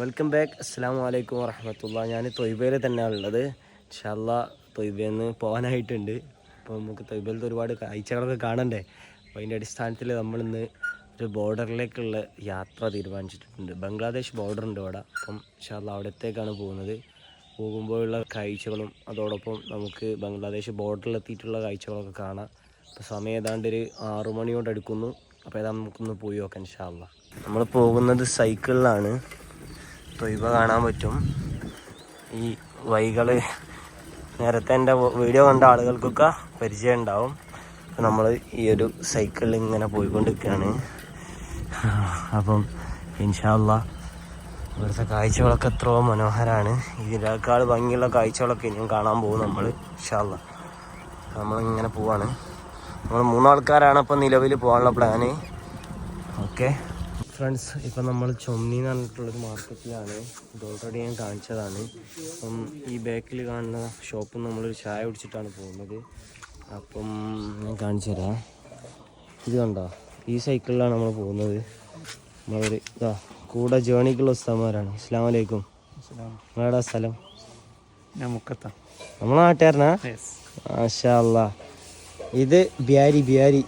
Welcome back അസ്സാം വലൈക്കും വറഹമത്തുള്ള ഞാൻ തൊയ്ബയിൽ തന്നെയാണ് ഉള്ളത് ഇൻഷാല്ല തൊയ്ബയിൽ നിന്ന് പോകാനായിട്ടുണ്ട് അപ്പോൾ നമുക്ക് തൊയ്ബയിലത്തെ ഒരുപാട് കാഴ്ചകളൊക്കെ കാണണ്ടേ? അപ്പോൾ അതിന്റെ അടിസ്ഥാനത്തിൽ നമ്മളിന്ന് ഒരു ബോർഡറിലേക്കുള്ള യാത്ര തീരുമാനിച്ചിട്ടുണ്ട്. ബംഗ്ലാദേശ് ബോർഡർ ഉണ്ട് അവിടെ അപ്പം ഇൻഷാല്ല അവിടത്തേക്കാണ് പോകുന്നത്. പോകുമ്പോഴുള്ള കാഴ്ചകളും അതോടൊപ്പം നമുക്ക് ബംഗ്ലാദേശ് ബോർഡറിലെത്തിയിട്ടുള്ള കാഴ്ചകളൊക്കെ കാണാം. അപ്പോൾ സമയം ഏതാണ്ട് ഒരു ആറു മണിയോട് അടുക്കുന്നു. അപ്പോൾ ഏതാ നമുക്കൊന്ന് പോയി നോക്കാം ഇൻഷാല്ല നമ്മൾ പോകുന്നത് സൈക്കിളിലാണ്. തൊയ്വ കാണാൻ പറ്റും. ഈ വൈകൾ നേരത്തെ എന്റെ വീഡിയോ കണ്ട ആളുകൾക്കൊക്കെ പരിചയം ഉണ്ടാവും. നമ്മൾ ഈ ഒരു സൈക്കിളിൽ ഇങ്ങനെ പോയിക്കൊണ്ടിരിക്കുകയാണ് അപ്പം ഇൻഷാല്ല ഇവിടുത്തെ കാഴ്ചകളൊക്കെ എത്രയോ മനോഹരമാണ് ഇതിനേക്കാൾ ഭംഗിയുള്ള കാഴ്ചകളൊക്കെ ഇനിയും കാണാൻ പോകും നമ്മൾ ഇൻഷാല്ല നമ്മളിങ്ങനെ പോവാണ്. നമ്മൾ മൂന്നാൾക്കാരാണ് അപ്പം നിലവിൽ പോകാനുള്ള പ്ലാന് ഓക്കെ? ഫ്രണ്ട്സ് ഇപ്പം നമ്മൾ ചൊമ്മി എന്ന് പറഞ്ഞിട്ടുള്ളൊരു മാർക്കറ്റിലാണ്. ഇത് ഓൾറെഡി ഞാൻ കാണിച്ചതാണ്. അപ്പം ഈ ബാക്കിൽ കാണുന്ന ഷോപ്പിൽ നമ്മളൊരു ചായ കുടിച്ചിട്ടാണ് പോകുന്നത്. അപ്പം ഞാൻ കാണിച്ചു തരാം. ഇത് കണ്ടോ? ഈ സൈക്കിളിലാണ് നമ്മൾ പോകുന്നത്. നമ്മളൊരു ഇതാ കൂടെ ജേണിക്കുള്ള ഉസ്താമാരാണ് അസ്സാം വലൈക്കും നിങ്ങളുടെ സ്ഥലം? ഞാൻ മുക്കത്ത. നമ്മളെ നാട്ടുകാരനാ? മാഷാ അല്ലാ ഇത് ബിയാരി ബിയാരി.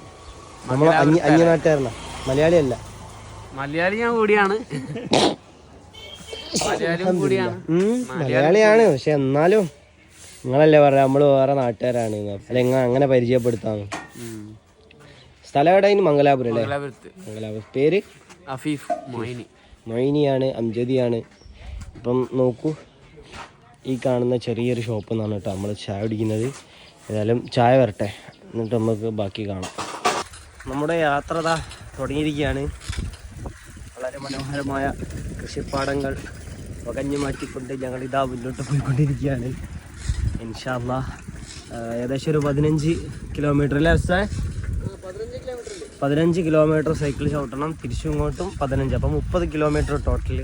നമ്മൾ അന്യ അന്യ നാട്ടുകാരനാ. മലയാളിയല്ല. മലയാളി ഞാൻ കൂടിയാണ്. മലയാളിയും മലയാളിയാണ് പക്ഷെ എന്നാലും നിങ്ങളല്ലേ പറയാ നമ്മൾ വേറെ നാട്ടുകാരാണ്. അല്ല നിങ്ങൾ അങ്ങനെ പരിചയപ്പെടുത്താന്ന് സ്ഥലം എവിടെ? മംഗലാപുരം അല്ലേ? മംഗലാപുരത്ത്. മംഗലാപുരം. പേര്? അഫീഫ് മൊയിനി. മൊയിനിയാണ് അംജദിയാണ്. ഇപ്പം നോക്കൂ ഈ കാണുന്ന ചെറിയൊരു ഷോപ്പ് എന്നാണ് കേട്ടോ നമ്മൾ ചായ കുടിക്കുന്നത്. ഏതായാലും ചായ വരട്ടെ. എന്നിട്ട് നമുക്ക് ബാക്കി കാണാം. നമ്മുടെ യാത്ര ദാ തുടങ്ങിയിരിക്കുകയാണ്. വളരെ മനോഹരമായ കൃഷിപ്പാടങ്ങൾ വകഞ്ഞു മാറ്റിക്കൊണ്ട് ഞങ്ങൾ ഇതാ മുന്നോട്ട് പോയിക്കൊണ്ടിരിക്കുകയാണ്. ഇൻഷാല്ല ഏകദേശം ഒരു പതിനഞ്ച് കിലോമീറ്റർ അല്ലേ അവസ്ഥ പതിനഞ്ച് കിലോമീറ്റർ സൈക്കിൾ ചവിട്ടണം. തിരിച്ചും ഇങ്ങോട്ടും പതിനഞ്ച്. അപ്പം മുപ്പത് കിലോമീറ്റർ ടോട്ടൽ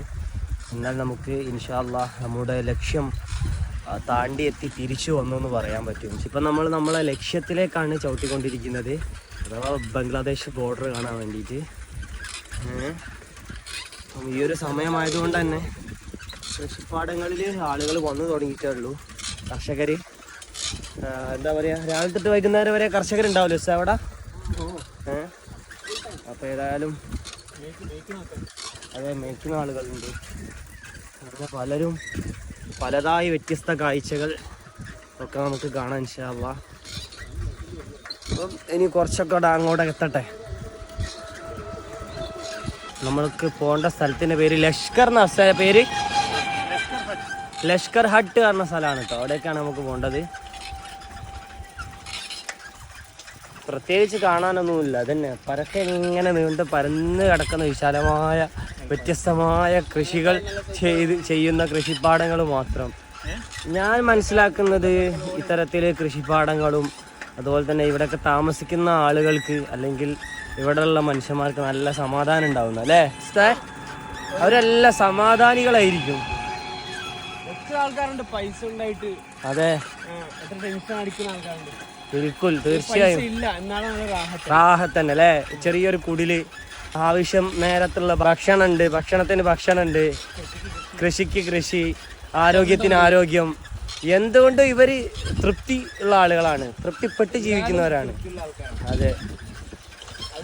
എന്നാൽ നമുക്ക് ഇൻഷാല്ല നമ്മുടെ ലക്ഷ്യം താണ്ടി എത്തി തിരിച്ചു വന്നു എന്ന് പറയാൻ പറ്റും. ഇപ്പം നമ്മൾ നമ്മളെ ലക്ഷ്യത്തിലേക്കാണ് ചവിട്ടിക്കൊണ്ടിരിക്കുന്നത്. അഥവാ ബംഗ്ലാദേശ് ബോർഡർ കാണാൻ വേണ്ടിയിട്ട്. അപ്പം ഈ ഒരു സമയമായതുകൊണ്ട് തന്നെ കൃഷിപ്പാടങ്ങളിൽ ആളുകൾ വന്നു തുടങ്ങിയിട്ടേ ഉള്ളൂ കർഷകർ എന്താ പറയുക രാവിലെ തൊട്ട് വൈകുന്നേരം വരെ കർഷകരുണ്ടാവല്ലോ സാർ അവിടെ? ഏഹ് അപ്പോൾ ഏതായാലും അതെ മേക്കുന്ന ആളുകളുണ്ട്. അങ്ങനെ പലരും പലതായി വ്യത്യസ്ത കാഴ്ചകൾ ഒക്കെ നമുക്ക് കാണാൻ ഇൻഷാല്ല അപ്പം ഇനി കുറച്ചൊക്കെ അവിടെ അങ്ങോട്ട് എത്തട്ടെ? നമ്മൾക്ക് പോകേണ്ട സ്ഥലത്തിന്റെ പേര് ലഷ്കർ എന്ന സ്ഥല പേര്? ലഷ്കർ ഹട്ട് പറഞ്ഞ സ്ഥലമാണ് കേട്ടോ. അവിടേക്കാണ് നമുക്ക് പോകേണ്ടത് പ്രത്യേകിച്ച് കാണാനൊന്നുമില്ല. അതന്നെ. പരക്കെ ഇങ്ങനെ നീണ്ട് പരന്ന് കിടക്കുന്ന വിശാലമായ വ്യത്യസ്തമായ കൃഷികൾ ചെയ്ത് ചെയ്യുന്ന കൃഷിപ്പാടങ്ങൾ മാത്രം. ഞാൻ മനസ്സിലാക്കുന്നത് ഇത്തരത്തിൽ കൃഷിപ്പാടങ്ങളും അതുപോലെ തന്നെ ഇവിടെയൊക്കെ താമസിക്കുന്ന ആളുകൾക്ക് അല്ലെങ്കിൽ ഇവിടെയുള്ള മനുഷ്യന്മാർക്ക് നല്ല സമാധാനം ഉണ്ടാവുന്നു അല്ലേ? അവരെല്ലാം സമാധാനികളായിരിക്കും. ആൾക്കാരുണ്ട് പൈസ ഉണ്ടായിട്ട്? അതെ. എത്ര ടെൻഷൻ അടിക്കുന്ന ആൾക്കാരുണ്ട്? ബിൽക്കുൽ തീർച്ചയായും. റാഹത്ത്. റാഹത്തന്നെ അല്ലേ? ചെറിയൊരു കുടിൽ ആവശ്യം നേരത്തുള്ള ഭക്ഷണമുണ്ട് ഭക്ഷണത്തിന് ഭക്ഷണമുണ്ട് കൃഷിക്ക് കൃഷി ആരോഗ്യത്തിന് ആരോഗ്യം. എന്തുകൊണ്ടും ഇവർ തൃപ്തി ഉള്ള ആളുകളാണ് തൃപ്തിപ്പെട്ട് ജീവിക്കുന്നവരാണ്. അതെ.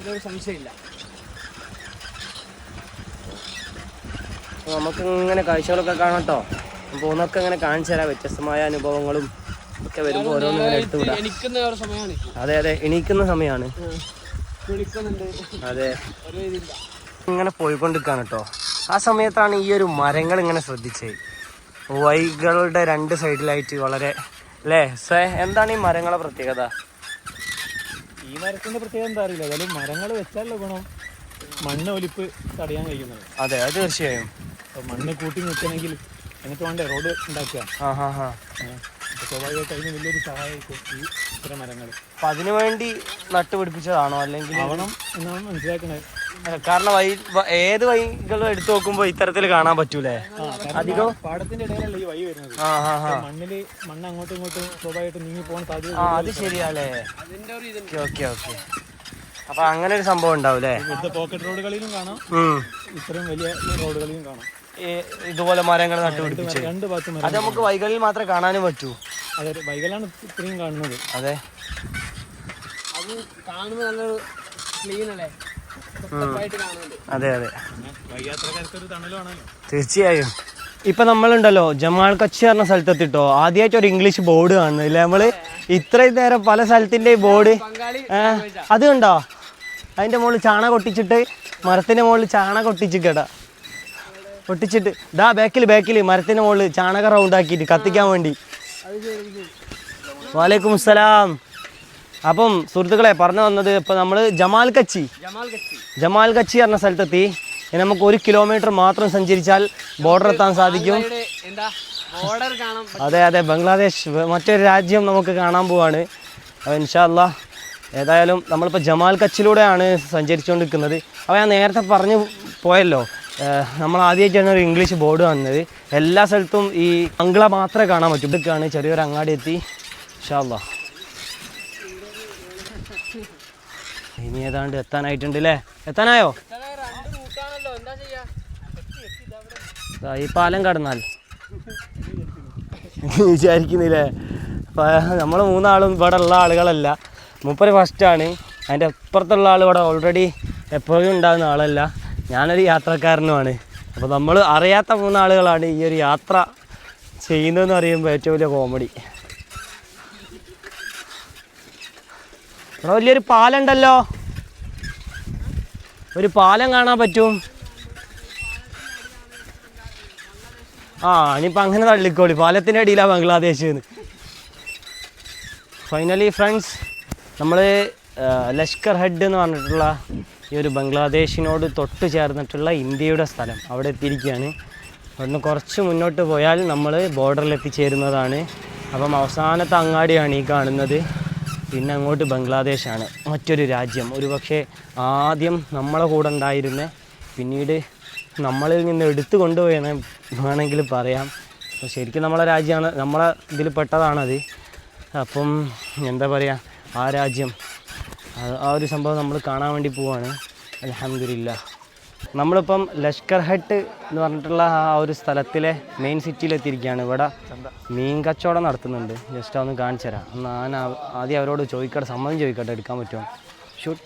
അതിലൊരു സംശയമില്ല. നമുക്കിങ്ങനെ കാഴ്ചകളൊക്കെ കാണട്ടോ പോകുന്നൊക്കെ ഇങ്ങനെ കാണിച്ചു തരാം. വ്യത്യസ്തമായ അനുഭവങ്ങളും ഒക്കെ വരുമ്പോൾ അതെ അതെ. എണീക്കുന്ന സമയമാണ് അതെ. ഇങ്ങനെ പോയിക്കൊണ്ടിരിക്കാണ് കേട്ടോ ആ സമയത്താണ് ഈ ഒരു മരങ്ങൾ ഇങ്ങനെ ശ്രദ്ധിച്ചത് വൈകളുടെ രണ്ട് സൈഡിലായിട്ട് വളരെ അല്ലേ? സേ എന്താണ് ഈ മരങ്ങളെ പ്രത്യേകത? ഈ മരത്തിന്റെ പ്രത്യേകത എന്താ അറിയില്ല. ഏതായാലും മരങ്ങൾ വെച്ചാലുള്ള ഗുണം മണ്ണ് ഒലിപ്പ് തടയാൻ കഴിയുന്നത് അതെ അത് തീർച്ചയായും. അപ്പൊ മണ്ണ് കൂട്ടി നിൽക്കണമെങ്കിൽ എന്നിട്ട് വേണ്ടേ റോഡ് ഉണ്ടാക്കുക. സ്വാഭാവികമായിട്ട് അതിന് വലിയൊരു സഹായമായിരിക്കും ഈ ഇത്തരം മരങ്ങൾ അപ്പൊ അതിനു വേണ്ടി നട്ടുപിടിപ്പിച്ചതാണോ? അല്ലെങ്കിൽ ആവണം എന്നാണ് മനസ്സിലാക്കുന്നത്. കാരണം വൈ ഏത് വൈകളും എടുത്തു നോക്കുമ്പോ ഇത്തരത്തിൽ കാണാൻ പറ്റൂലേ? അധികം? പാടത്തിന്റെ ഇടയിലല്ല ഈ വൈ വരുന്നത്. മണ്ണിൽ മണ്ണ് അങ്ങോട്ടും ഇങ്ങോട്ടും സ്വാഭാവികമായിട്ട് നീങ്ങി പോകാൻ സാധ്യത ആ അത് ശരിയാല്ലേ? അതിന്റെ ഒരു ഇത് ഓക്കെ ഓക്കെ. അപ്പൊ അങ്ങനെ ഒരു സംഭവം ഉണ്ടാവും അല്ലേ? ഇവിടുത്തെ പോക്കറ്റ് റോഡുകളിലും കാണാം. ഇത്രയും വലിയ റോഡുകളിലും കാണാം. ഇതുപോലെ മരങ്ങൾ നട്ടുപിടിപ്പിച്ച്. രണ്ട് ഭാഗത്ത് അത് നമുക്ക് വൈകളിൽ മാത്രമേ കാണാനും പറ്റൂ. അതെ വൈകലാണ് ഇത്രയും കാണുന്നത്. അതെ. അത് കാണുമ്പോൾ നല്ലൊരു ക്ലീൻ അല്ലേ? അതെ അതെ. വൈയാത്രക്കാർക്ക് ഒരു തണലാണല്ലോ തീർച്ചയായും. ഇപ്പൊ നമ്മളുണ്ടല്ലോ ജമാൽ കച്ചി പറഞ്ഞ സ്ഥലത്തെത്തിട്ടോ? ആദ്യമായിട്ട് ഒരു ഇംഗ്ലീഷ് ബോർഡ് കാണുന്നില്ല ഇല്ലേ? നമ്മൾ ഇത്രയും നേരം പല സ്ഥലത്തിന്റെ ബോർഡ് ബംഗാളി അത് കണ്ടോ? അതിന്റെ മുകളിൽ ചാണ കൊട്ടിച്ചിട്ട് മരത്തിന്റെ മുകളിൽ ചാണ കൊട്ടിച്ചിക്കടാ ഒട്ടിച്ചിട്ട് ദാ ബാക്കിൽ ബാക്കിൽ മരത്തിന്റെ മുകളിൽ ചാണക റൗണ്ട് ആക്കിയിട്ട് കത്തിക്കാൻ വേണ്ടി. വാലേക്കും അസ്സലാം അപ്പം സുഹൃത്തുക്കളെ പറഞ്ഞു വന്നത് ഇപ്പം നമ്മൾ ജമാൽ കച്ചി. ജമാൽ കച്ചി. ജമാൽ കച്ചി പറഞ്ഞ സ്ഥലത്തെത്തി. നമുക്ക് ഒരു കിലോമീറ്റർ മാത്രം സഞ്ചരിച്ചാൽ ബോർഡർ എത്താൻ സാധിക്കും. അതെ അതെ ബംഗ്ലാദേശ് മറ്റൊരു രാജ്യം നമുക്ക് കാണാൻ പോവാണ്. അപ്പോൾ ഇൻഷാല്ല ഏതായാലും നമ്മളിപ്പോൾ ജമാൽ കച്ചിലൂടെയാണ് സഞ്ചരിച്ചുകൊണ്ടിരിക്കുന്നത്. അപ്പോൾ ഞാൻ നേരത്തെ പറഞ്ഞു പോയല്ലോ നമ്മൾ ആദ്യമായിട്ടാണ് ഒരു ഇംഗ്ലീഷ് ബോർഡ് വന്നത്. എല്ലാ സ്ഥലത്തും ഈ ബംഗ്ല മാത്രമേ കാണാൻ പറ്റൂ. ഇതൊക്കെയാണ് ചെറിയൊരു അങ്ങാടി എത്തി ഇൻഷാല്ല ഇനി ഏതാണ്ട് എത്താനായിട്ടുണ്ട് അല്ലേ എത്താനായോ? ഈ പാലം കടന്നാൽ. വിചാരിക്കുന്നില്ലേ? നമ്മൾ മൂന്നാളും ഇവിടെ ഉള്ള ആളുകളല്ല. മൂപ്പര് ഫസ്റ്റാണ് അതിന്റെ അപ്പുറത്തുള്ള ആൾ ഇവിടെ ഓൾറെഡി എപ്പോഴും ഉണ്ടാകുന്ന ആളല്ല. ഞാനൊരു യാത്രക്കാരനുമാണ്. അപ്പോൾ നമ്മൾ അറിയാത്ത മൂന്നാളുകളാണ് ഈ ഒരു യാത്ര ചെയ്യുന്നതെന്ന് പറയുമ്പോൾ ഏറ്റവും വലിയ കോമഡി ഇവിടെ വലിയൊരു പാലം ഉണ്ടല്ലോ ഒരു പാലം കാണാൻ പറ്റും. ആ ഇനിയിപ്പോൾ അങ്ങനെ തള്ളിക്കോളി. പാലത്തിന്റെ അടിയിലാണ് ബംഗ്ലാദേശ് ഫൈനലി ഫ്രണ്ട്സ് നമ്മൾ ലഷ്കർ ഹെഡ് എന്ന് പറഞ്ഞിട്ടുള്ള ഈ ഒരു ബംഗ്ലാദേശിനോട് തൊട്ട് ചേർന്നിട്ടുള്ള ഇന്ത്യയുടെ സ്ഥലം അവിടെ എത്തിയിരിക്കുകയാണ്. അവിടുന്ന് കുറച്ച് മുന്നോട്ട് പോയാൽ നമ്മൾ ബോർഡറിൽ എത്തിച്ചേരുന്നതാണ്. അപ്പം അവസാനത്തെ അങ്ങാടിയാണ് ഈ കാണുന്നത്. പിന്നെ അങ്ങോട്ട് ബംഗ്ലാദേശാണ്. മറ്റൊരു രാജ്യം. ഒരു പക്ഷേ ആദ്യം നമ്മളെ കൂടെ ഉണ്ടായിരുന്ന പിന്നീട് നമ്മളിൽ നിന്ന് എടുത്തു കൊണ്ടുപോയെന്ന് വേണമെങ്കിൽ പറയാം. ശരിക്കും നമ്മളെ രാജ്യമാണ് നമ്മളെ ഇതിൽ പെട്ടതാണത്. അപ്പം എന്താ പറയുക ആ രാജ്യം ആ ഒരു സംഭവം നമ്മൾ കാണാൻ വേണ്ടി പോവാണ്. അലഹമില്ല നമ്മളിപ്പം ലഷ്കർ ഹട്ട് എന്ന് പറഞ്ഞിട്ടുള്ള ആ ഒരു സ്ഥലത്തിലെ മെയിൻ സിറ്റിയിലെത്തിയിരിക്കുകയാണ് ഇവിടെ മീൻ കച്ചവടം നടത്തുന്നുണ്ട്. ജസ്റ്റ് ഒന്ന് കാണിച്ചു തരാം. ഞാൻ ആദ്യം അവരോട് ചോദിക്കട്ടെ സമ്മതം ചോദിക്കട്ടെ എടുക്കാൻ പറ്റുമോ? ഷൂട്ട്.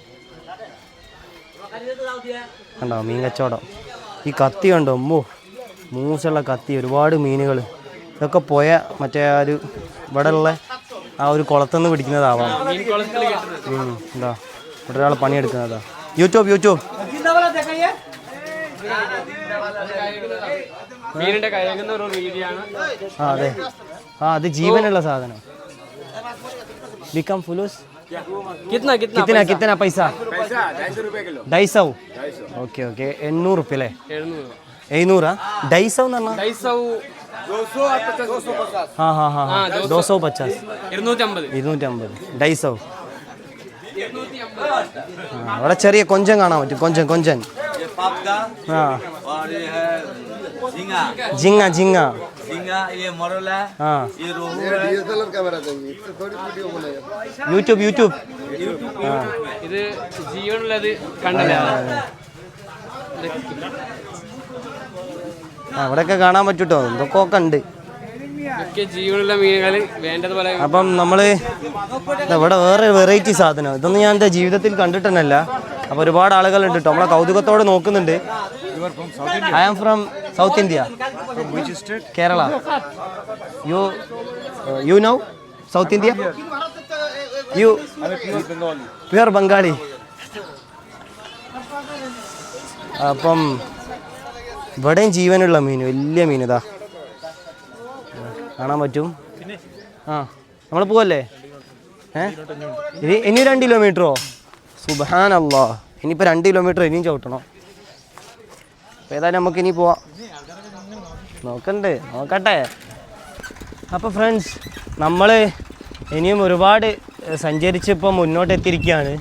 കണ്ടോ മീൻ കച്ചവടം. ഈ കത്തി കണ്ടോ? അമ്മോ മൂസുള്ള കത്തി ഒരുപാട് മീനുകൾ ഇതൊക്കെ പോയ മറ്റേ ആ ഒരു ഇവിടെ ഉള്ള ആ ഒരു കുളത്തുനിന്ന് പിടിക്കുന്നതാവാം. എന്താ ഇവിടെ ഒരാൾ പണിയെടുക്കുന്നതാ. YouTube YouTube. മീനിന്റെ കയകുന്ന ഒരു രീതിയാണ്. ആ അതെ. ആ അത് ജീവനുള്ള സാധനം. ബിക്കം ഫുലൂസ് कितना कितना कितना कितना पैसा എണ്ണൂറ് അല്ലേ? എഴുന്നൂറാ. ഡൈസൗ ദോസോ പച്ചാസ്. ഇരുന്നൂറ്റമ്പത്. ഡൈസൗ അവിടെ ചെറിയ കൊഞ്ചൻ കാണാൻ പറ്റും. കൊഞ്ചൻ കൊഞ്ചൻ. ആ और ये है झींगा ജിങ്ങ ജിങ്ങ झींगा ये मरोला ആ ये रोहू है യൂട്യൂബ് യൂട്യൂബ് ഇത് ജീവനുള്ളത് കണ്ടല്ലേ ആ അവിടെയൊക്കെ കാണാൻ പറ്റൂട്ടോ എന്തൊക്കെ ഉണ്ട് ഒക്കെ ജീവനുള്ള മീനുകൾ വേണ്ടതുപോലെ അപ്പം നമ്മൾ ഇവിടെ വേറെ വെറൈറ്റി സാധനം ഇതൊന്നും ഞാൻ എൻ്റെ ജീവിതത്തിൽ കണ്ടിട്ടല്ല അപ്പോൾ ഒരുപാട് ആളുകളുണ്ട് കേട്ടോ നമ്മളെ കൗതുകത്തോടെ നോക്കുന്നുണ്ട്. I am from south India Kerala you you know south India you pure Bengali appam ഇവിടെയും ജീവനുള്ള മീൻ വലിയ മീൻ ഇതാ. കാണാൻ പറ്റും? ആ നമ്മൾ പോവല്ലേ? ഏ? ഇനി രണ്ട് കിലോമീറ്ററോ? സുബാനല്ലോ ഇനിയിപ്പോൾ രണ്ട് കിലോമീറ്റർ ഇനിയും ചവിട്ടണം. അപ്പോൾ ഏതായാലും നമുക്ക് ഇനി പോവാം. നോക്കണ്ട് നോക്കട്ടെ. അപ്പോൾ ഫ്രണ്ട്സ് നമ്മൾ ഇനിയും ഒരുപാട് സഞ്ചരിച്ച് ഇപ്പോൾ മുന്നോട്ട് എത്തിയിരിക്കുകയാണ്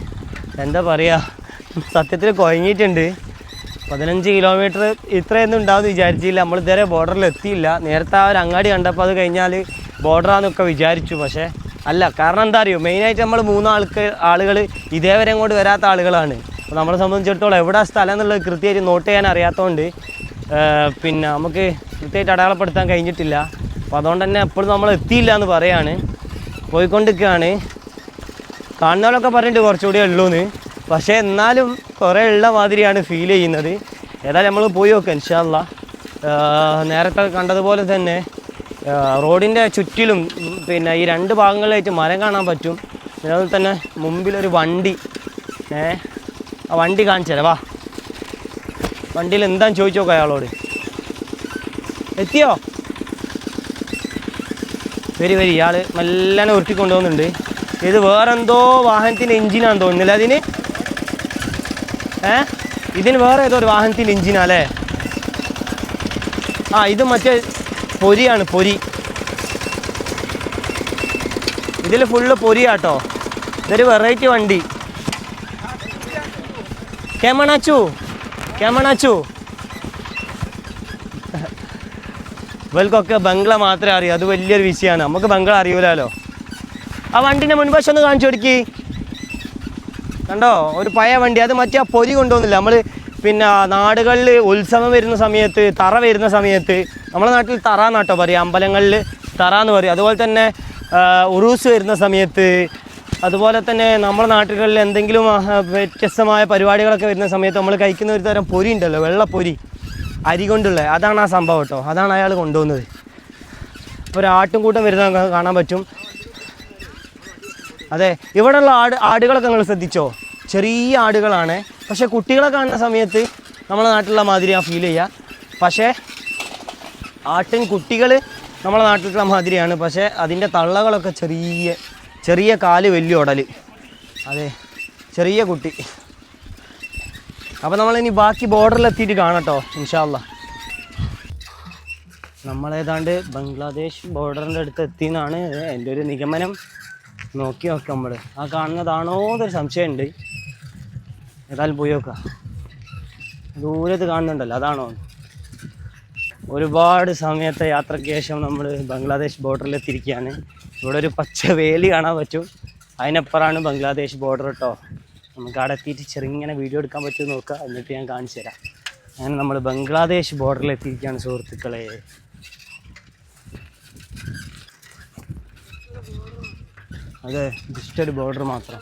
എന്താ പറയുക സത്യത്തിൽ കുഴങ്ങിയിട്ടുണ്ട്. പതിനഞ്ച് കിലോമീറ്റർ ഇത്രയൊന്നും ഉണ്ടാവും വിചാരിച്ചില്ല. നമ്മൾ ഇതുവരെ ബോർഡറിൽ എത്തിയില്ല. നേരത്തെ ആ ഒരു അങ്ങാടി കണ്ടപ്പോൾ അത് കഴിഞ്ഞാൽ ബോർഡറാന്നൊക്കെ വിചാരിച്ചു. പക്ഷേ അല്ല കാരണം എന്താ അറിയോ? മെയിനായിട്ട് നമ്മൾ മൂന്നാൾക്ക് ആളുകൾ ഇതേവരെ അങ്ങോട്ട് വരാത്ത ആളുകളാണ്. അപ്പോൾ നമ്മളെ സംബന്ധിച്ചിടത്തോളം എവിടെ സ്ഥലം എന്നുള്ളത് കൃത്യമായിട്ട് നോട്ട് ചെയ്യാൻ അറിയാത്തതുകൊണ്ട് പിന്നെ നമുക്ക് കൃത്യമായിട്ട് അടയാളപ്പെടുത്താൻ കഴിഞ്ഞിട്ടില്ല. അപ്പോൾ അതുകൊണ്ട് തന്നെ എപ്പോഴും നമ്മൾ എത്തിയില്ല എന്ന് പറയാണ്. പോയിക്കൊണ്ടിരിക്കുകയാണ്. കാണുന്നവരൊക്കെ പറഞ്ഞിട്ട് കുറച്ചുകൂടി ഉള്ളൂന്ന്. പക്ഷേ എന്നാലും കുറേ ഉള്ള മാതിരിയാണ് ഫീൽ ചെയ്യുന്നത്. ഏതായാലും നമ്മൾ പോയി നോക്കാം ഇൻഷാല്ല നേരത്തെ കണ്ടതുപോലെ തന്നെ റോഡിന്റെ ചുറ്റിലും പിന്നെ ഈ രണ്ട് ഭാഗങ്ങളിലായിട്ട് മരം കാണാൻ പറ്റും. അതുപോലെ തന്നെ മുമ്പിലൊരു വണ്ടി. ഏ ആ വണ്ടി കാണിച്ചു വാ. വണ്ടിയിൽ എന്താന്ന് ചോദിച്ചു നോക്കാം അയാളോട്. എത്തിയോ? വരി വരി. ഇയാൾ മെല്ലനെ ഉരുട്ടിക്കൊണ്ടുപോകുന്നുണ്ട്. ഇത് വേറെന്തോ വാഹനത്തിന്റെ എഞ്ചിനാന്ന് തോന്നുന്നില്ല അതിന്? ഏ ഇതിന് വേറെ ഏതോ ഒരു വാഹനത്തിന്റെ എഞ്ചിനാ അല്ലേ? ആ ഇത് മറ്റേ പൊരിയാണ് പൊരി. ഇതിൽ ഫുള്ള് പൊരിയാട്ടോ. ഇതൊരു വെറൈറ്റി വണ്ടി. കേമണാച്ചു കേമണാച്ചു ഇവൾക്കൊക്കെ ബംഗ്ല മാത്രമേ അറിയൂ അത് വലിയൊരു വിഷയമാണ് നമുക്ക് ബംഗ്ല അറിയൂലല്ലോ ആ വണ്ടിന്റെ മുൻവശം ഒന്ന് കാണിച്ചു കൊടുക്കി. കണ്ടോ? ഒരു പഴയ വണ്ടി അത് മറ്റേ പൊരി കൊണ്ടുവന്നില്ല? നമ്മൾ പിന്നെ നാടുകളിൽ ഉത്സവം വരുന്ന സമയത്ത് തറ വരുന്ന സമയത്ത് നമ്മുടെ നാട്ടിൽ തറ എന്നാട്ടോ പറയും. അമ്പലങ്ങളിൽ തറ എന്ന് പറയും. അതുപോലെ തന്നെ ഉറൂസ് വരുന്ന സമയത്ത് അതുപോലെ തന്നെ നമ്മുടെ നാട്ടുകളിൽ എന്തെങ്കിലും വ്യത്യസ്തമായ പരിപാടികളൊക്കെ വരുന്ന സമയത്ത് നമ്മൾ കഴിക്കുന്ന ഒരു തരം പൊരി ഉണ്ടല്ലോ വെള്ളപ്പൊരി. അരി കൊണ്ടുള്ള അതാണ് ആ സംഭവം കേട്ടോ. അതാണ് അയാൾ കൊണ്ടുപോകുന്നത് ഇപ്പോൾ ഒരു ആട്ടും കൂട്ടം വരുന്ന കാണാൻ പറ്റും. അതെ ഇവിടെയുള്ള ആട് ആടുകളൊക്കെ നിങ്ങൾ ശ്രദ്ധിച്ചോ? ചെറിയ ആടുകളാണ്. പക്ഷേ കുട്ടികളെ കാണുന്ന സമയത്ത് നമ്മുടെ നാട്ടിലുള്ള മാതിരി ആ ഫീൽ ചെയ്യുക പക്ഷേ ആട്ടിൻ കുട്ടികൾ നമ്മളെ നാട്ടിലുള്ള മാതിരിയാണ്. പക്ഷേ അതിന്റെ തള്ളകളൊക്കെ ചെറിയ ചെറിയ കാൽ വലിയ ഉടൽ അതെ ചെറിയ കുട്ടി. അപ്പോൾ നമ്മളിനി ബാക്കി ബോർഡറിൽ എത്തിയിട്ട് കാണട്ടോ ഇൻഷാല്ല നമ്മളേതാണ്ട് ബംഗ്ലാദേശ് ബോർഡറിന്റെ അടുത്ത് എത്തിയെന്നാണ് എന്റെ ഒരു നിഗമനം. നോക്കി നോക്കാം നമ്മൾ ആ കാണുന്നതാണോ എന്നൊരു സംശയമുണ്ട്. ഏതായാലും പോയി നോക്കാം. ദൂരത്ത് കാണുന്നുണ്ടല്ലോ അതാണോ? ഒരുപാട് സമയത്തെ യാത്രയ്ക്ക് ശേഷം നമ്മൾ ബംഗ്ലാദേശ് ബോർഡറിൽ എത്തിയിരിക്കുകയാണ് ഇവിടെ ഒരു പച്ച വേലി കാണാൻ പറ്റും. അതിനപ്പുറമാണ് ബംഗ്ലാദേശ് ബോർഡർ കേട്ടോ നമുക്ക് അവിടെ എത്തിയിട്ട് ചെറുങ്ങനെ വീഡിയോ എടുക്കാൻ പറ്റുമോ നോക്കുക എന്നിട്ട് ഞാൻ കാണിച്ചു തരാം. അങ്ങനെ നമ്മൾ ബംഗ്ലാദേശ് ബോർഡറിൽ എത്തിയിരിക്കുകയാണ് സുഹൃത്തുക്കളെ. അതെ ജസ്റ്റ് ഒരു ബോർഡർ മാത്രം.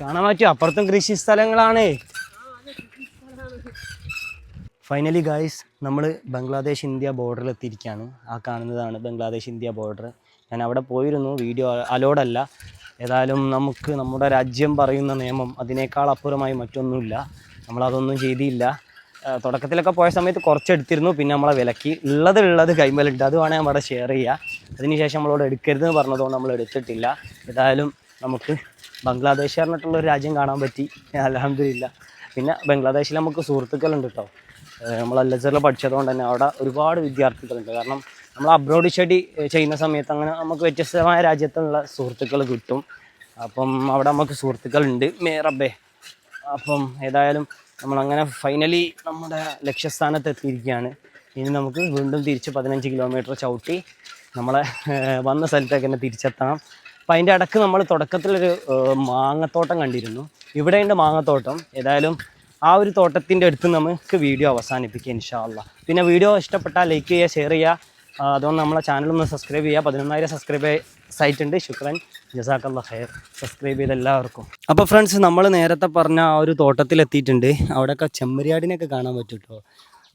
കാണാൻ പറ്റും അപ്പുറത്തും കൃഷി സ്ഥലങ്ങളാണേ. ഫൈനലി ഗായ്സ് നമ്മൾ ബംഗ്ലാദേശ് ഇന്ത്യ ബോർഡറിൽ എത്തിയിരിക്കുകയാണ് ആ കാണുന്നതാണ് ബംഗ്ലാദേശ് ഇന്ത്യ ബോർഡർ ഞാൻ അവിടെ പോയിരുന്നു. വീഡിയോ അലോഡല്ല ഏതായാലും നമുക്ക് നമ്മുടെ രാജ്യം പറയുന്ന നിയമം അതിനേക്കാൾ അപ്പുറമായി മറ്റൊന്നുമില്ല. നമ്മളതൊന്നും ചെയ്തില്ല. തുടക്കത്തിലൊക്കെ പോയ സമയത്ത് കുറച്ചെടുത്തിരുന്നു. പിന്നെ നമ്മളെ വിലക്കി. ഉള്ളത് ഉള്ളത് കൈമലുണ്ട് അത് വേണേൽ നമ്മുടെ ഷെയർ ചെയ്യുക അതിനുശേഷം നമ്മളോട് എടുക്കരുതെന്ന് പറഞ്ഞതുകൊണ്ട് നമ്മൾ എടുത്തിട്ടില്ല. ഏതായാലും നമുക്ക് ബംഗ്ലാദേശ് പറഞ്ഞിട്ടുള്ള ഒരു രാജ്യം കാണാൻ പറ്റി. അലഹമില്ല പിന്നെ ബംഗ്ലാദേശിൽ നമുക്ക് സുഹൃത്തുക്കളുണ്ട് കേട്ടോ നമ്മൾ അല്ലസറിൽ പഠിച്ചതുകൊണ്ട് തന്നെ അവിടെ ഒരുപാട് വിദ്യാർത്ഥികളുണ്ട്. കാരണം നമ്മൾ അബ്രോഡ് സ്റ്റഡി ചെയ്യുന്ന സമയത്ത് അങ്ങനെ നമുക്ക് വ്യത്യസ്തമായ രാജ്യത്തുള്ള സുഹൃത്തുക്കൾ കിട്ടും. അപ്പം അവിടെ നമുക്ക് സുഹൃത്തുക്കളുണ്ട്. മേറബേ അപ്പം ഏതായാലും നമ്മളങ്ങനെ ഫൈനലി നമ്മുടെ ലക്ഷ്യസ്ഥാനത്ത് എത്തിയിരിക്കുകയാണ്. ഇനി നമുക്ക് വീണ്ടും തിരിച്ച് പതിനഞ്ച് കിലോമീറ്റർ ചവിട്ടി നമ്മളെ വന്ന സ്ഥലത്തേക്ക് തന്നെ തിരിച്ചെത്തണം. അപ്പം അതിന്റെ ഇടയ്ക്ക് നമ്മൾ തുടക്കത്തിലൊരു മാങ്ങത്തോട്ടം കണ്ടിരുന്നു. ഇവിടെയുണ്ട് മാങ്ങത്തോട്ടം. ഏതായാലും ആ ഒരു തോട്ടത്തിന്റെ അടുത്ത് നമുക്ക് വീഡിയോ അവസാനിപ്പിക്കുക ഇൻഷാല്ല പിന്നെ വീഡിയോ ഇഷ്ടപ്പെട്ടാൽ ലൈക്ക് ചെയ്യുക ഷെയർ ചെയ്യുക. അതുകൊണ്ട് നമ്മളെ ചാനൽ ഒന്ന് സബ്സ്ക്രൈബ് ചെയ്യുക. പതിനൊന്നായിരം സബ്സ്ക്രൈബ് സൈറ്റ് ഉണ്ട്. ശുക്രൻ ജസാക്കല്ല ഹെയർ സബ്സ്ക്രൈബ് ചെയ്ത എല്ലാവർക്കും. അപ്പോൾ ഫ്രണ്ട്സ് നമ്മൾ നേരത്തെ പറഞ്ഞ ആ ഒരു തോട്ടത്തിലെത്തിയിട്ടുണ്ട് അവിടെയൊക്കെ ചെമ്മരിയാടിനെയൊക്കെ കാണാൻ പറ്റും കേട്ടോ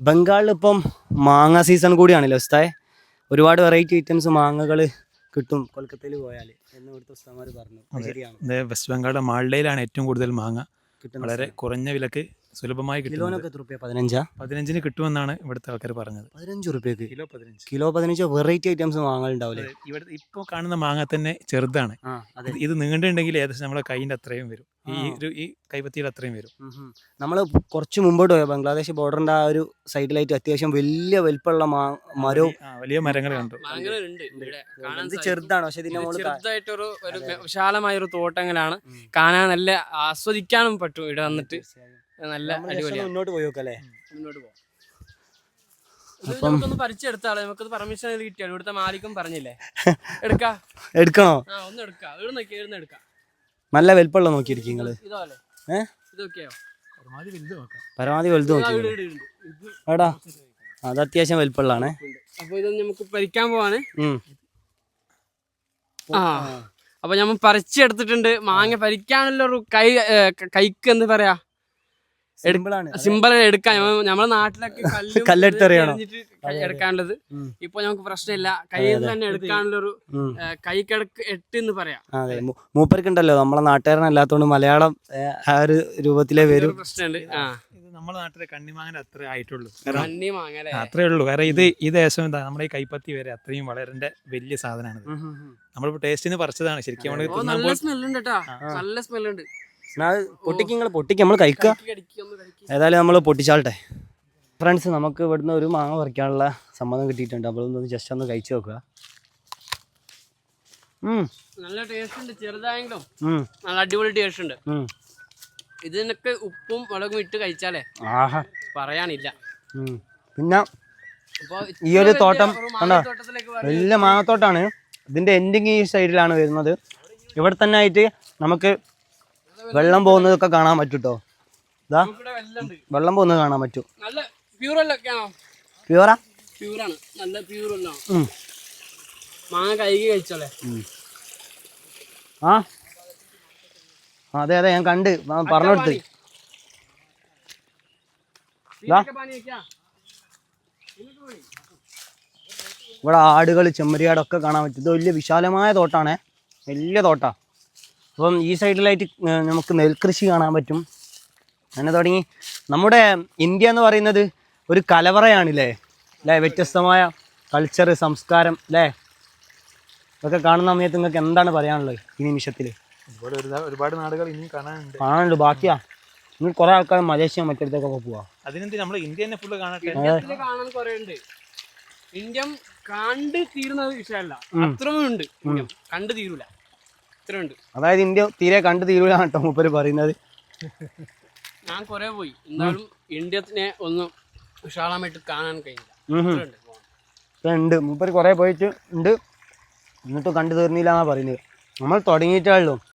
ബംഗാളിൽ ഇപ്പം മാങ്ങ സീസൺ കൂടിയാണല്ലോ ഉസ്തായെ ഒരുപാട് വെറൈറ്റി ഐറ്റംസ് മാങ്ങകൾ കിട്ടും കൊൽക്കത്തയിൽ പോയാൽ എന്ന് ഇവിടുത്തെ ഉസ്താമാർ പറഞ്ഞു. വെസ്റ്റ് ബംഗാളിലെ മാൾഡയിലാണ് ഏറ്റവും കൂടുതൽ മാങ്ങ. വളരെ കുറഞ്ഞ വിലക്ക് സുലഭമായി കിട്ടുന്നത് കിലോനൊക്കെ എത്ര റുപ്യ? പതിനഞ്ചാ? പതിനഞ്ചിന് കിട്ടുമെന്നാണ് ഇവിടുത്തെ ആൾക്കാർ പറഞ്ഞത്. പതിനഞ്ച് റുപ്യക്ക്? കിലോ പതിനഞ്ച്. കിലോ പതിനഞ്ച് വെറൈറ്റി ഐറ്റംസ് വാങ്ങലുണ്ടാവില്ലേ ഇവിടെ ഇപ്പോൾ കാണുന്ന മാങ്ങ തന്നെ ചെറുതാണ്. അതെ. ഇത് നീണ്ടുണ്ടെങ്കിൽ ഏകദേശം നമ്മുടെ കൈയിന്റെ അത്രയും വരും. ഈ ഒരു ഈ കൈപ്പത്തിയുടെ അത്രയും വരും. നമ്മൾ കുറച്ച് മുമ്പോട്ട് പോയ ബംഗ്ലാദേശ് ബോർഡറിന്റെ ആ ഒരു സൈഡിലായിട്ട് അത്യാവശ്യം വലിയ വലിപ്പമുള്ള മാ- മരവും വലിയ മരങ്ങൾ കണ്ടു. ഇത് ചെറുതാണ് പക്ഷെ ഇതിന്റെ മുകളിൽ ചെറുതായിട്ടൊരു വിശാലമായ ഒരു തോട്ടങ്ങളാണ്. കാണാൻ നല്ല ആസ്വദിക്കാനും പറ്റും ഇവിടെ വന്നിട്ട്. നല്ല അടിപൊളിയാണ് മുന്നോട്ട് പോയി നോക്കല്ലേ? മുന്നോട്ട് പോകാം നമുക്കൊന്ന് പരിചയമെടുത്താളെ നമുക്കത് പെർമിഷൻ കിട്ടിയാണ് ഇവിടുത്തെ മാലിക്കും പറഞ്ഞില്ലേ? എടുക്കാ? എടുക്കണോ? ആ ഒന്ന് എടുക്കാം. ഇവിടെ നോക്കി ഇരുന്ന് എടുക്കാം. നല്ല വലിപ്പമുള്ള നോക്കിയിരിക്കും നിങ്ങൾ. ഇതോലെ ഏഹ് ഇതൊക്കെയോ? പരമാവധി വലുത് നോക്കാം. ഇവിടെ ഇവിടെ എടാ അത് അത്യാവശ്യം വലിപ്പമുള്ളതാണേ. അപ്പൊ ഇത് നമുക്ക് പരിക്കാൻ പോവാണ്. ആ അപ്പൊ ഞമ്മ പറിച്ചെടുത്തിട്ടുണ്ട് മാങ്ങ പരിക്കാനുള്ള ഒരു കൈ കൈക്ക് എന്ന് പറയാ? സിമ്പിൾ എടുക്കാൻ നമ്മുടെ നമ്മളെ നാട്ടിലൊക്കെ കല്ലും കല്ലെടുത്ത് എടുക്കാനുള്ളത്. ഇപ്പൊ നമുക്ക് പ്രശ്നമില്ല. കയ്യിൽ നിന്ന് തന്നെ എടുക്കാനുള്ള ഒരു ഉം. കൈ കിടക്ക് എട്ട് എന്ന് പറയാം. അതെ മൂപ്പർക്കുണ്ടല്ലോ. നമ്മളെ നാട്ടുകാരനല്ലാത്തോണ്ട് മലയാളം ആ ഒരു രൂപത്തിലേ വരും. പ്രശ്നമുണ്ട്. നമ്മുടെ നാട്ടിലെ കണ്ണിമാങ്ങന അത്രേ ആയിട്ടുള്ളൂ. അത്രേ ഉള്ളൂ. കാരണം ഇത് ഈ ദേശം എന്താ നമ്മുടെ ഈ കൈപ്പത്തി വരെ അത്രയും വളരെ വലിയ സാധനമാണ് നമ്മളിപ്പോ ടേസ്റ്റിന് പറിച്ചതാണ്. ശരിക്കും നല്ല സ്മെല്ലുണ്ട് കേട്ടാ നല്ല സ്മെല്ലുണ്ട് പൊട്ടിക്ക് നിങ്ങൾ പൊട്ടിക്ക് നമ്മൾ കഴിക്കുക. ഏതായാലും നമ്മൾ പൊട്ടിച്ചാളട്ടെ. ഫ്രണ്ട്സ് നമുക്ക് ഇവിടുന്ന് ഒരു മാങ്ങ പറിക്കാനുള്ള സമ്മതം കിട്ടിയിട്ടുണ്ട്. അപ്പോൾ ഒന്ന് ജസ്റ്റ് ഒന്ന് കഴിച്ചു നോക്കുക. നല്ല ടേസ്റ്റ് ഉണ്ട് ചെറുതായെങ്കിലും. നല്ല അടിപൊളി ടേസ്റ്റ് ഉണ്ട്. ഇതിനൊക്കെ ഉപ്പും മുളകും ഇട്ട് കഴിച്ചാലേ പറയാനില്ല. പിന്നെ ഈ ഒരു തോട്ടം കണ്ടോ? വലിയ മാങ്ങത്തോട്ടാണ് ഇതിന്റെ എൻഡിങ് ഈ സൈഡിലാണ് വരുന്നത്. ഇവിടെ തന്നെ ആയിട്ട് നമുക്ക് വെള്ളം പോകുന്നതൊക്കെ കാണാൻ പറ്റൂട്ടോ? ഇതാ വെള്ളം പോകുന്നത് കാണാൻ പറ്റൂ. നല്ല പ്യുവറാ പ്യൂറാണ് നല്ല പ്യൂർ മാങ്ങ കൈകി കഴിച്ചോളെ. ആ? അതെ അതെ ഞാൻ കണ്ട്. പറഞ്ഞോട്ട്. ഇവിടെ ആടുകൾ ചെമ്മരിയാടൊക്കെ കാണാൻ പറ്റും. ഇത് വലിയ വിശാലമായ തോട്ടാണേ. വലിയ തോട്ടാ. അപ്പം ഈ സൈഡിലായിട്ട് നമുക്ക് നെൽകൃഷി കാണാൻ പറ്റും. അങ്ങനെ തുടങ്ങി. നമ്മുടെ ഇന്ത്യ എന്ന് പറയുന്നത് ഒരു കലവറയാണില്ലേ? അല്ലേ? വ്യത്യസ്തമായ കൾച്ചർ സംസ്കാരം അല്ലേ? ഇതൊക്കെ കാണുന്ന സമയത്ത് നിങ്ങൾക്ക് എന്താണ് പറയാനുള്ളത് ഈ നിമിഷത്തിൽ? ഒരുപാട് നാടുകൾ ഇനിയും കാണാനുണ്ട്. കാണാനുണ്ട്. ബാക്കിയാ? ഇനി കുറെ ആൾക്കാർ മലേഷ്യ മറ്റടുത്തൊക്കെ പോവാ. അതിനെന്ത് നമ്മൾ ഇന്ത്യ തന്നെ ഫുള്ള് കാണട്ടെ? കാണാൻ കുറെ ഉണ്ട് ഇന്ത്യ കണ്ട് തീരുന്ന വിഷയമല്ല. അത്രമേ ഉണ്ട് കണ്ടു തീരൂല. അതായത് ഇന്ത്യ തീരെ കണ്ടു തീരൂല കേട്ടോ മൂപ്പര് പറയുന്നത്. ഞാൻ കുറെ പോയി. എന്നാലും ഇന്ത്യത്തിനെ ഒന്നും വിശാലമായിട്ട് കാണാൻ ഉണ്ട് പോകാൻ. ഇപ്പൊ മൂപ്പര് കുറേ പോയിട്ട് ഉണ്ട്. എന്നിട്ടും കണ്ടു തീർന്നില്ല എന്നാ പറയുന്നത്. നമ്മൾ തുടങ്ങിയിട്ടേ ഉള്ളൂ.